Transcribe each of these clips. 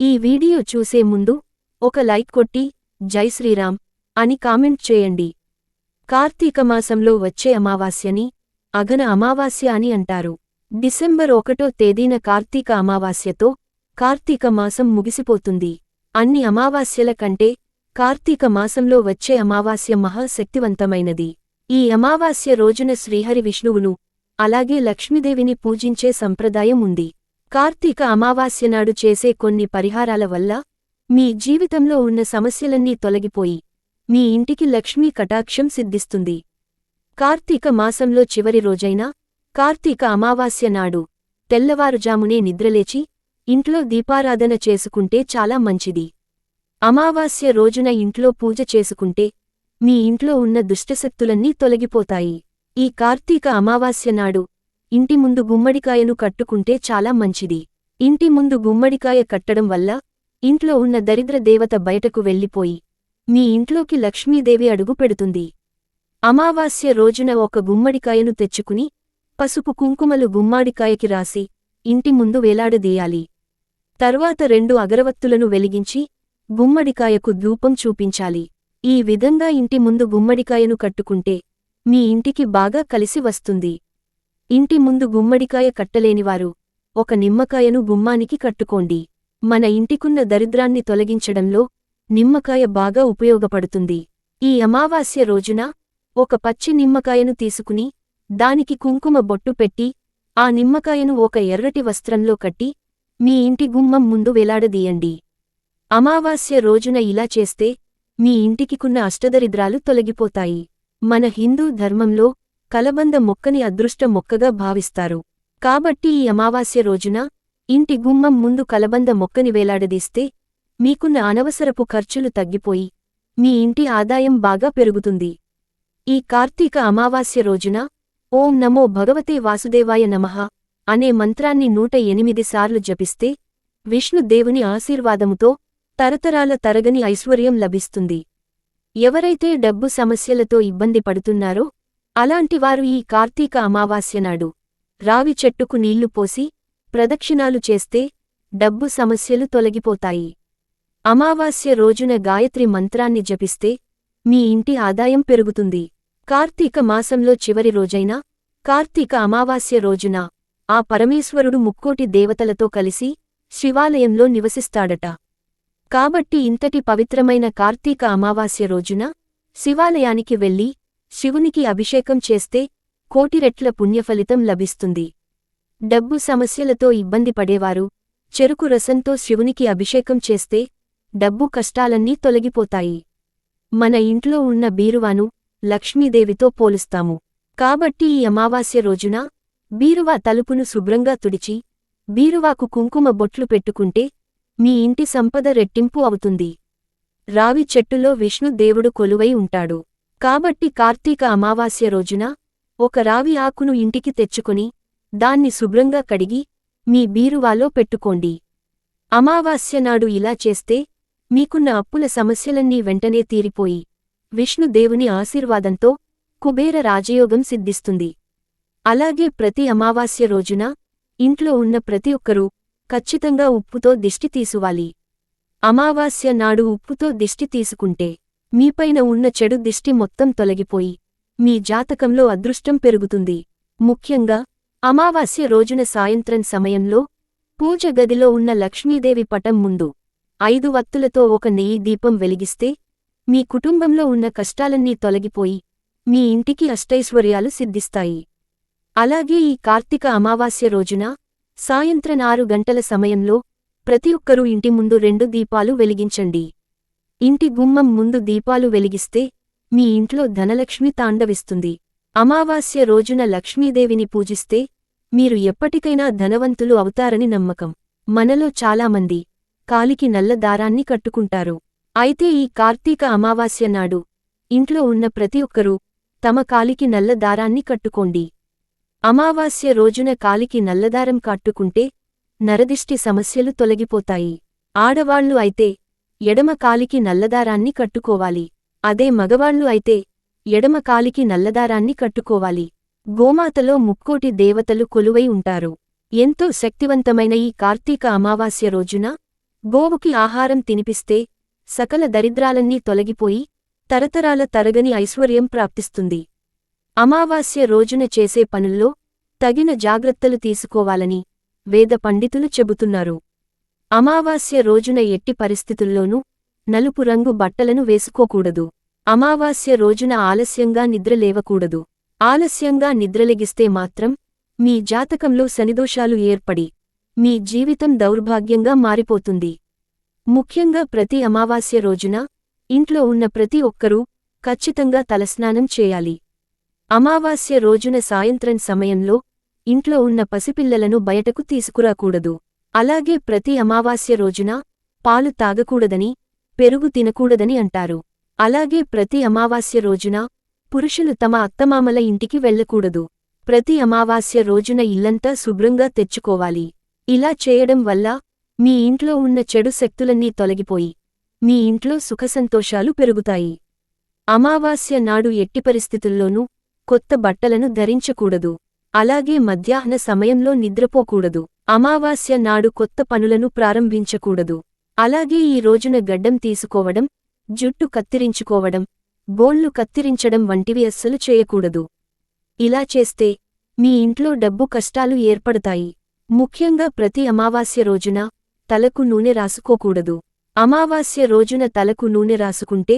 ఈ వీడియో చూసే ముందు ఒక లైక్ కొట్టి జై శ్రీరామ్ అని కామెంట్ చేయండి. కార్తీక మాసంలో వచ్చే అమావాస్యని అగన అమావాస్య అని అంటారు. డిసెంబర్ ఒకటో తేదీన కార్తీక అమావాస్యతో కార్తీక మాసం ముగిసిపోతుంది. అన్ని అమావాస్యల కంటే కార్తీక మాసంలో వచ్చే అమావాస్య మహాశక్తివంతమైనది. ఈ అమావాస్య రోజున శ్రీహరి విష్ణువును అలాగే లక్ష్మీదేవిని పూజించే సంప్రదాయం ఉంది. కార్తీక అమావాస్య నాడు చేసే కొన్ని పరిహారాల వల్ల మీ జీవితంలో ఉన్న సమస్యలన్నీ తొలగిపోయి మీ ఇంటికి లక్ష్మీ కటాక్షం సిద్ధిస్తుంది. కార్తీక మాసంలో చివరి రోజైన కార్తీక అమావాస్య నాడు తెల్లవారుజామునే నిద్రలేచి ఇంట్లో దీపారాధన చేసుకుంటే చాలా మంచిది. అమావాస్య రోజున ఇంట్లో పూజ చేసుకుంటే మీ ఇంట్లో ఉన్న దుష్టశక్తులన్నీ తొలగిపోతాయి. ఈ కార్తీక అమావాస్య నాడు ఇంటి ముందు గుమ్మడికాయను కట్టుకుంటే చాలా మంచిది. ఇంటి ముందు గుమ్మడికాయ కట్టడం వల్ల ఇంట్లో ఉన్న దరిద్ర దేవత బయటకు వెళ్ళిపోయి మీ ఇంట్లోకి లక్ష్మీదేవి అడుగు పెడుతుంది. అమావాస్య రోజున ఒక గుమ్మడికాయను తెచ్చుకుని పసుపు కుంకుమలు గుమ్మాడికాయకి రాసి ఇంటి ముందు వేలాడదీయాలి తర్వాత రెండు అగరవత్తులను వెలిగించి గుమ్మడికాయకు ధూపం చూపించాలి. ఈ విధంగా ఇంటి ముందు గుమ్మడికాయను కట్టుకుంటే మీ ఇంటికి బాగా కలిసి వస్తుంది. ఇంటి ముందు గుమ్మడికాయ కట్టలేనివారు ఒక నిమ్మకాయను గుమ్మానికి కట్టుకోండి. మన ఇంటికున్న దరిద్రాన్ని తొలగించడంలో నిమ్మకాయ బాగా ఉపయోగపడుతుంది. ఈ అమావాస్య రోజున ఒక పచ్చి నిమ్మకాయను తీసుకుని దానికి కుంకుమ బొట్టు పెట్టి ఆ నిమ్మకాయను ఒక ఎర్రటి వస్త్రంలో కట్టి మీ ఇంటి గుమ్మం ముందు వేలాడదీయండి. అమావాస్య రోజున ఇలా చేస్తే మీ ఇంటికికున్న అష్టదరిద్రాలు తొలగిపోతాయి. మన హిందూ ధర్మంలో కలబంద మొక్కని అదృష్ట మొక్కగా భావిస్తారు. కాబట్టి ఈ అమావాస్య రోజున ఇంటి గుమ్మం ముందు కలబంద మొక్కని వేలాడదీస్తే మీకున్న అనవసరపు ఖర్చులు తగ్గిపోయి మీ ఇంటి ఆదాయం బాగా పెరుగుతుంది. ఈ కార్తీక అమావాస్య రోజున ఓం నమో భగవతే వాసుదేవాయ నమః అనే మంత్రాన్ని నూట ఎనిమిది సార్లు జపిస్తే విష్ణుదేవుని ఆశీర్వాదముతో తరతరాల తరగని ఐశ్వర్యం లభిస్తుంది. ఎవరైతే డబ్బు సమస్యలతో ఇబ్బంది పడుతున్నారో అలాంటివారు ఈ కార్తీక అమావాస్య నాడు రావి చెట్టుకు నీళ్ళు పోసి ప్రదక్షిణాలు చేస్తే డబ్బు సమస్యలు తొలగిపోతాయి. అమావాస్య రోజున గాయత్రి మంత్రాన్ని జపిస్తే మీ ఇంటి ఆదాయం పెరుగుతుంది. కార్తీక మాసంలో చివరి రోజైన కార్తీక అమావాస్య రోజున ఆ పరమేశ్వరుడు ముక్కోటి దేవతలతో కలిసి శివాలయంలో నివసిస్తాడట. కాబట్టి ఇంతటి పవిత్రమైన కార్తీక అమావాస్య రోజున శివాలయానికి వెళ్ళి శివునికి అభిషేకం చేస్తే కోటి రెట్ల పుణ్యఫలితం లభిస్తుంది. డబ్బు సమస్యలతో ఇబ్బంది పడేవారు చెరుకు రసంతో శివునికి అభిషేకం చేస్తే డబ్బు కష్టాలన్నీ తొలగిపోతాయి. మన ఇంట్లో ఉన్న బీరువాను లక్ష్మీదేవితో పోలుస్తాము. కాబట్టి ఈ అమావాస్య రోజున బీరువా తలుపును శుభ్రంగా తుడిచి బీరువాకు కుంకుమ బొట్లు పెట్టుకుంటే మీ ఇంటి సంపద రెట్టింపు అవుతుంది. రావి చెట్టులో విష్ణుదేవుడు కొలువై ఉంటాడు. కాబట్టి కార్తీక అమావాస్య రోజున ఒక రావి ఆకును ఇంటికి తెచ్చుకుని దాన్ని శుభ్రంగా కడిగి మీ బీరువాలో పెట్టుకోండి. అమావాస్య నాడు ఇలా చేస్తే మీకున్న అప్పుల సమస్యలన్నీ వెంటనే తీరిపోయి విష్ణుదేవుని ఆశీర్వాదంతో కుబేర రాజయోగం సిద్ధిస్తుంది. అలాగే ప్రతి అమావాస్య రోజున ఇంట్లో ఉన్న ప్రతి ఒక్కరూ ఖచ్చితంగా ఉప్పుతో దిష్టి తీసువాలి అమావాస్య నాడు ఉప్పుతో దిష్టి తీసుకుంటే మీపైన ఉన్న చెడు దిష్టి మొత్తం తొలగిపోయి మీ జాతకంలో అదృష్టం పెరుగుతుంది. ముఖ్యంగా అమావాస్య రోజున సాయంత్రం సమయంలో పూజ గదిలో ఉన్న లక్ష్మీదేవి పటం ముందు ఐదు వత్తులతో ఒక నెయ్యి దీపం వెలిగిస్తే మీ కుటుంబంలో ఉన్న కష్టాలన్నీ తొలగిపోయి మీ ఇంటికి అష్టైశ్వర్యాలు సిద్ధిస్తాయి. అలాగే ఈ కార్తీక అమావాస్య రోజున సాయంత్రం ఆరు గంటల సమయంలో ప్రతి ఒక్కరూ ఇంటి ముందు రెండు దీపాలు వెలిగించండి. ఇంటి గుమ్మం ముందు దీపాలు వెలిగిస్తే మీ ఇంట్లో ధనలక్ష్మి తాండవిస్తుంది. అమావాస్య రోజున లక్ష్మీదేవిని పూజిస్తే మీరు ఎప్పటికైనా ధనవంతులు అవుతారని నమ్మకం. మనలో చాలామంది కాలికి నల్ల దారాన్ని కట్టుకుంటారు. అయితే ఈ కార్తీక అమావాస్య నాడు ఇంట్లో ఉన్న ప్రతి ఒక్కరూ తమ కాలికి నల్ల దారాన్ని కట్టుకోండి. అమావాస్య రోజున కాలికి నల్లదారం కట్టుకుంటే నరదిష్టి సమస్యలు తొలగిపోతాయి. ఆడవాళ్ళు అయితే ఎడమ కాలికి నల్లదారాన్ని కట్టుకోవాలి. అదే మగవాళ్ళు అయితే ఎడమ కాలికి నల్లదారాన్ని కట్టుకోవాలి. గోమాతలో ముక్కోటి దేవతలు కొలువై ఉంటారు. ఎంతో శక్తివంతమైన ఈ కార్తీక అమావాస్య రోజున గోవుకి ఆహారం తినిపిస్తే సకల దరిద్రాలన్నీ తొలగిపోయి తరతరాల తరగని ఐశ్వర్యం ప్రాప్తిస్తుంది. అమావాస్య రోజున చేసే పనుల్లో తగిన జాగ్రత్తలు తీసుకోవాలని వేద పండితులు చెబుతున్నారు. అమావాస్య రోజున ఎట్టి పరిస్థితుల్లోనూ నలుపు రంగు బట్టలను వేసుకోకూడదు. అమావాస్య రోజున ఆలస్యంగా నిద్రలేవకూడదు ఆలస్యంగా నిద్రలెగిస్తే మాత్రం మీ జాతకంలో శనిదోషాలు ఏర్పడి మీ జీవితం దౌర్భాగ్యంగా మారిపోతుంది. ముఖ్యంగా ప్రతి అమావాస్య రోజున ఇంట్లో ఉన్న ప్రతి ఒక్కరూ ఖచ్చితంగా తలస్నానం చేయాలి. అమావాస్య రోజున సాయంత్రం సమయంలో ఇంట్లో ఉన్న పసిపిల్లలను బయటకు తీసుకురాకూడదు. అలాగే ప్రతి అమావాస్య రోజున పాలు తాగకూడదని పెరుగు తినకూడదని అంటారు. అలాగే ప్రతి అమావాస్య రోజున పురుషులు తమ అత్తమామల ఇంటికి వెళ్ళకూడదు. ప్రతి అమావాస్య రోజున ఇల్లంతా శుభ్రంగా తెచ్చుకోవాలి. ఇలా చేయడం వల్ల మీ ఇంట్లో ఉన్న చెడు శక్తులన్నీ తొలగిపోయి మీ ఇంట్లో సుఖసంతోషాలు పెరుగుతాయి. అమావాస్య నాడు ఎట్టి పరిస్థితుల్లోనూ కొత్త బట్టలను ధరించకూడదు. అలాగే మధ్యాహ్న సమయంలో నిద్రపోకూడదు. అమావాస్య నాడు కొత్త పనులను ప్రారంభించకూడదు. అలాగే ఈ రోజున గడ్డం తీసుకోవడం జుట్టు కత్తిరించుకోవడం బోళ్ళు కత్తిరించడం వంటివి అస్సలు చేయకూడదు. ఇలా చేస్తే మీ ఇంట్లో డబ్బు కష్టాలు ఏర్పడతాయి. ముఖ్యంగా ప్రతి అమావాస్య రోజున తలకు నూనె రాసుకోకూడదు. అమావాస్య రోజున తలకు నూనె రాసుకుంటే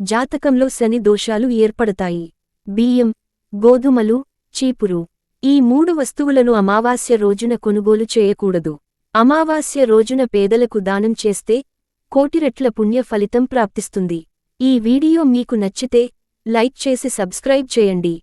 జాతకంలో శని దోషాలు ఏర్పడతాయి. బియ్యం గోధుమలు చీపురు ఈ మూడు వస్తువులను అమావాస్య రోజున కొనుగోలు చేయకూడదు. అమావాస్య రోజున పేదలకు దానం చేస్తే కోటిరెట్ల పుణ్య ఫలితం ప్రాప్తిస్తుంది. ఈ వీడియో మీకు నచ్చితే లైక్ చేసి సబ్స్క్రైబ్ చేయండి.